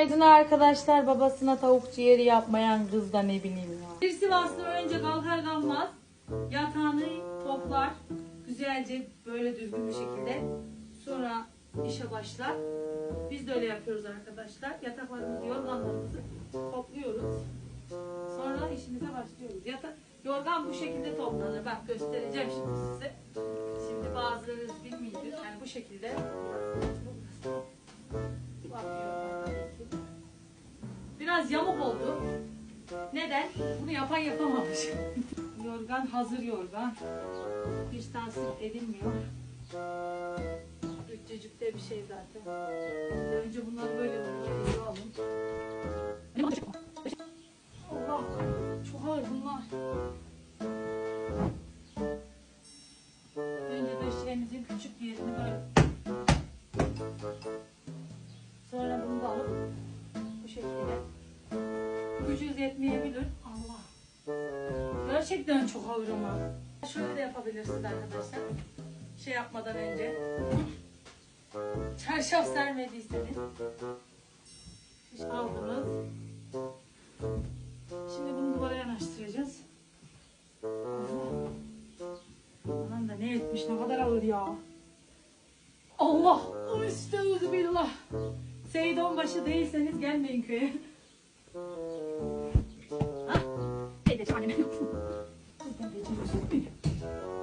Günaydın arkadaşlar. Babasına tavuk ciğeri yapmayan kız da ne bileyim ya. Bir Sivaslı önce kalkar kalmaz yatağını toplar. Güzelce böyle düzgün bir şekilde. Sonra işe başlar. Biz de öyle yapıyoruz arkadaşlar. Yataklarımızı, yorganlarımızı topluyoruz. Sonra işimize başlıyoruz. Yatak, yorgan bu şekilde toplanır. Bak göstereceğim şimdi size. Şimdi bazılarınız bilmiyor. Yani bu şekilde. Biraz yamuk oldu. Neden? Bunu yapan yapamamış. yorgan hazır yorgan. Hiç tasvip edilmiyor. Küçücük de bir şey zaten. Önce bunları böyle böyle alın. Allah çok ağır bunlar. Önce döşeğimizin küçük yerini böyle. Gücünüz yetmeyebilir. Allah. Gerçekten çok ağır ama. Şöyle de yapabilirsiniz arkadaşlar. Şey yapmadan önce. Çarşaf sermediyseniz. Aldınız. Şimdi bunu duvara yanaştıracağız. Anam da ne etmiş ne kadar ağır ya. Allah! Estağfirullah. Seydon başı değilseniz gelmeyin köye. tempo. O tempo de